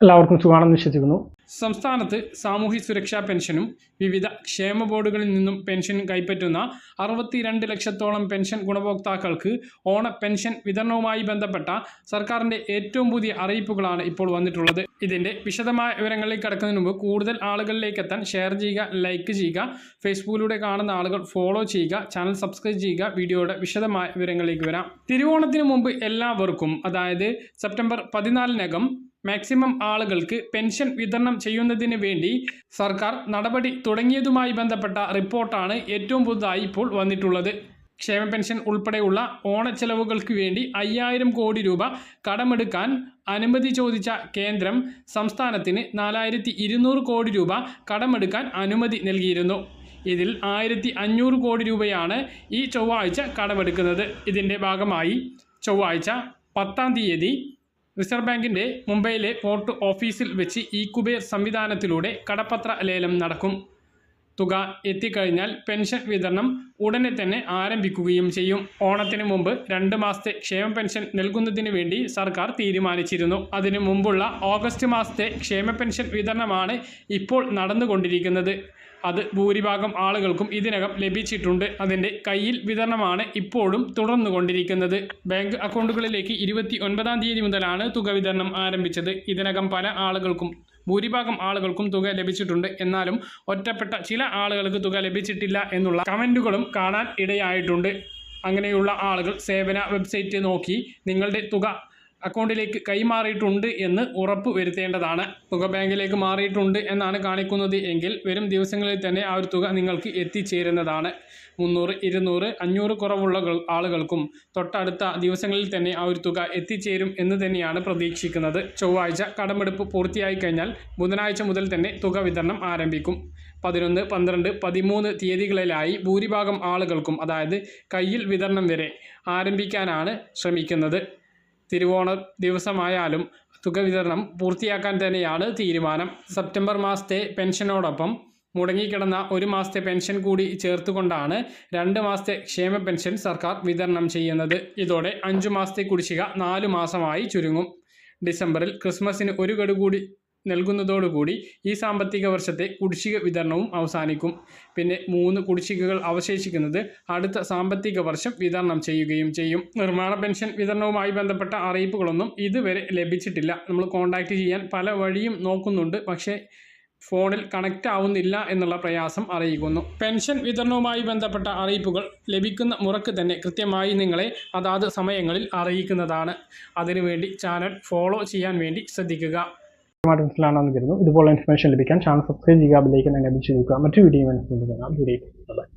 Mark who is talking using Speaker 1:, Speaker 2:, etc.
Speaker 1: എല്ലാവർക്കും സുഖമാണെന്ന് വിശ്വസിക്കുന്നു.
Speaker 2: സംസ്ഥാനത്ത് സാമൂഹ്യ സുരക്ഷാ പെൻഷനും വിവിധ ക്ഷേമ ബോർഡുകളിൽ നിന്നും പെൻഷൻ കൈപ്പറ്റുന്ന അറുപത്തിരണ്ട് ലക്ഷത്തോളം പെൻഷൻ ഗുണഭോക്താക്കൾക്ക് ഓണ പെൻഷൻ വിതരണവുമായി ബന്ധപ്പെട്ട സർക്കാരിന്റെ ഏറ്റവും പുതിയ അറിയിപ്പുകളാണ് ഇപ്പോൾ വന്നിട്ടുള്ളത്. ഇതിന്റെ വിശദമായ വിവരങ്ങളിലേക്ക് കടക്കുന്നതിന് മുമ്പ് കൂടുതൽ ആളുകളിലേക്ക് എത്താൻ ഷെയർ ചെയ്യുക ലൈക്ക് ചെയ്യുക ഫേസ്ബുക്കിലൂടെ കാണുന്ന ആളുകൾ ഫോളോ ചെയ്യുക ചാനൽ സബ്സ്ക്രൈബ് ചെയ്യുക വീഡിയോയുടെ വിശദമായ വിവരങ്ങളിലേക്ക് വരാം. തിരുവോണത്തിന് മുമ്പ് എല്ലാവർക്കും അതായത് സെപ്റ്റംബർ പതിനാലിനകം മാക്സിമം ആളുകൾക്ക് പെൻഷൻ വിതരണം ചെയ്യുന്നതിന് വേണ്ടി സർക്കാർ നടപടി തുടങ്ങിയതുമായി ബന്ധപ്പെട്ട റിപ്പോർട്ടാണ് ഏറ്റവും പുതുതായി ഇപ്പോൾ വന്നിട്ടുള്ളത്. ക്ഷേമ പെൻഷൻ ഉൾപ്പെടെയുള്ള ഓണച്ചെലവുകൾക്ക് വേണ്ടി അയ്യായിരം കോടി രൂപ കടമെടുക്കാൻ അനുമതി ചോദിച്ച കേന്ദ്രം സംസ്ഥാനത്തിന് നാലായിരത്തി ഇരുന്നൂറ് കോടി രൂപ കടമെടുക്കാൻ അനുമതി നൽകിയിരുന്നു. ഇതിൽ ആയിരത്തി അഞ്ഞൂറ് കോടി രൂപയാണ് ഈ ചൊവ്വാഴ്ച കടമെടുക്കുന്നത്. ഇതിന്റെ ഭാഗമായി ചൊവ്വാഴ്ച പത്താം തീയതി റിസർവ് ബാങ്കിന്റെ മുംബൈയിലെ പോർട്ട് ഓഫീസിൽ വെച്ച് ഈ കുബേർ സംവിധാനത്തിലൂടെ കടപ്പത്ര ലേലം നടക്കും. തുക എത്തിക്കഴിഞ്ഞാൽ പെൻഷൻ വിതരണം ഉടനെ തന്നെ ആരംഭിക്കുകയും ചെയ്യും. ഓണത്തിന് മുമ്പ് രണ്ട് മാസത്തെ ക്ഷേമ പെൻഷൻ നൽകുന്നതിന് വേണ്ടി സർക്കാർ തീരുമാനിച്ചിരുന്നു. അതിനു മുമ്പുള്ള ഓഗസ്റ്റ് മാസത്തെ ക്ഷേമ പെൻഷൻ വിതരണമാണ് ഇപ്പോൾ നടന്നുകൊണ്ടിരിക്കുന്നത്. അത് ഭൂരിഭാഗം ആളുകൾക്കും ഇതിനകം ലഭിച്ചിട്ടുണ്ട്. അതിന്റെ കയ്യിൽ വിതരണമാണ് ഇപ്പോഴും തുടർന്നുകൊണ്ടിരിക്കുന്നത്. ബാങ്ക് അക്കൗണ്ടുകളിലേക്ക് ഇരുപത്തി ഒൻപതാം തീയതി മുതലാണ് തുക വിതരണം ആരംഭിച്ചത്. ഇതിനകം പല ആളുകൾക്കും ഭൂരിഭാഗം ആളുകൾക്കും തുക ലഭിച്ചിട്ടുണ്ട്. എന്നാലും ഒറ്റപ്പെട്ട ചില ആളുകൾക്ക് തുക ലഭിച്ചിട്ടില്ല എന്നുള്ള കമന്റുകളും കാണാൻ ഇടയായിട്ടുണ്ട്. അങ്ങനെയുള്ള ആളുകൾ സേവന വെബ്സൈറ്റ് നോക്കി നിങ്ങളുടെ തുക അക്കൗണ്ടിലേക്ക് കൈമാറിയിട്ടുണ്ട് എന്ന് ഉറപ്പ് വരുത്തേണ്ടതാണ്. തുക ബാങ്കിലേക്ക് മാറിയിട്ടുണ്ട് എന്നാണ് കാണിക്കുന്നത് എങ്കിൽ വരും ദിവസങ്ങളിൽ തന്നെ ആ ഒരു തുക നിങ്ങൾക്ക് എത്തിച്ചേരുന്നതാണ്. മുന്നൂറ് ഇരുന്നൂറ് അഞ്ഞൂറ് കുറവുള്ള ആളുകൾക്കും തൊട്ടടുത്ത ദിവസങ്ങളിൽ തന്നെ ആ ഒരു തുക എത്തിച്ചേരും എന്ന് തന്നെയാണ് പ്രതീക്ഷിക്കുന്നത്. ചൊവ്വാഴ്ച കടമെടുപ്പ് പൂർത്തിയായി കഴിഞ്ഞാൽ ബുധനാഴ്ച മുതൽ തന്നെ തുക വിതരണം ആരംഭിക്കും. പതിനൊന്ന് പന്ത്രണ്ട് പതിമൂന്ന് തീയതികളിലായി ഭൂരിഭാഗം ആളുകൾക്കും അതായത് കയ്യിൽ വിതരണം വരെ ആരംഭിക്കാനാണ് ശ്രമിക്കുന്നത്. തിരുവോണ ദിവസമായാലും തുക വിതരണം പൂർത്തിയാക്കാൻ തന്നെയാണ് തീരുമാനം. സെപ്റ്റംബർ മാസത്തെ പെൻഷനോടൊപ്പം മുടങ്ങിക്കിടന്ന ഒരു മാസത്തെ പെൻഷൻ കൂടി ചേർത്തുകൊണ്ടാണ് രണ്ട് മാസത്തെ ക്ഷേമ പെൻഷൻ സർക്കാർ വിതരണം ചെയ്യുന്നത്. ഇതോടെ അഞ്ചു മാസത്തെ കുടിശ്ശിക നാലു മാസമായി ചുരുങ്ങും. ഡിസംബറിൽ ക്രിസ്മസിന് ഒരു ഗഡു കൂടി നൽകുന്നതോടുകൂടി ഈ സാമ്പത്തിക വർഷത്തെ കുടിശ്ശിക വിതരണവും അവസാനിക്കും. പിന്നെ മൂന്ന് കുടിശ്ശികകൾ അവശേഷിക്കുന്നത് അടുത്ത സാമ്പത്തിക വർഷം വിതരണം ചെയ്യുകയും ചെയ്യും. നിർമ്മാണ പെൻഷൻ വിതരണവുമായി ബന്ധപ്പെട്ട അറിയിപ്പുകളൊന്നും ഇതുവരെ ലഭിച്ചിട്ടില്ല. നമ്മൾ കോൺടാക്റ്റ് ചെയ്യാൻ പല വഴിയും നോക്കുന്നുണ്ട്. പക്ഷേ ഫോണിൽ കണക്റ്റ് ആവുന്നില്ല എന്നുള്ള പ്രയാസം അറിയിക്കുന്നു. പെൻഷൻ വിതരണവുമായി ബന്ധപ്പെട്ട അറിയിപ്പുകൾ ലഭിക്കുന്ന മുറക്ക് തന്നെ കൃത്യമായി നിങ്ങളെ അതാത് സമയങ്ങളിൽ അറിയിക്കുന്നതാണ്. അതിനുവേണ്ടി ചാനൽ ഫോളോ ചെയ്യാൻ വേണ്ടി ശ്രദ്ധിക്കുക.
Speaker 1: മനസ്സിലാണെന്ന് കരുതുന്നു. ഇതുപോലെ ഇൻഫർമേഷൻ ലഭിക്കാൻ ചാനൽ സബ്സ്ക്രൈബ് ചെയ്യുക ബെല്ലൈക്കൻ എനേബിൾ നോക്കുക മറ്റു വീഡിയോ മനസ്സിലാക്കാം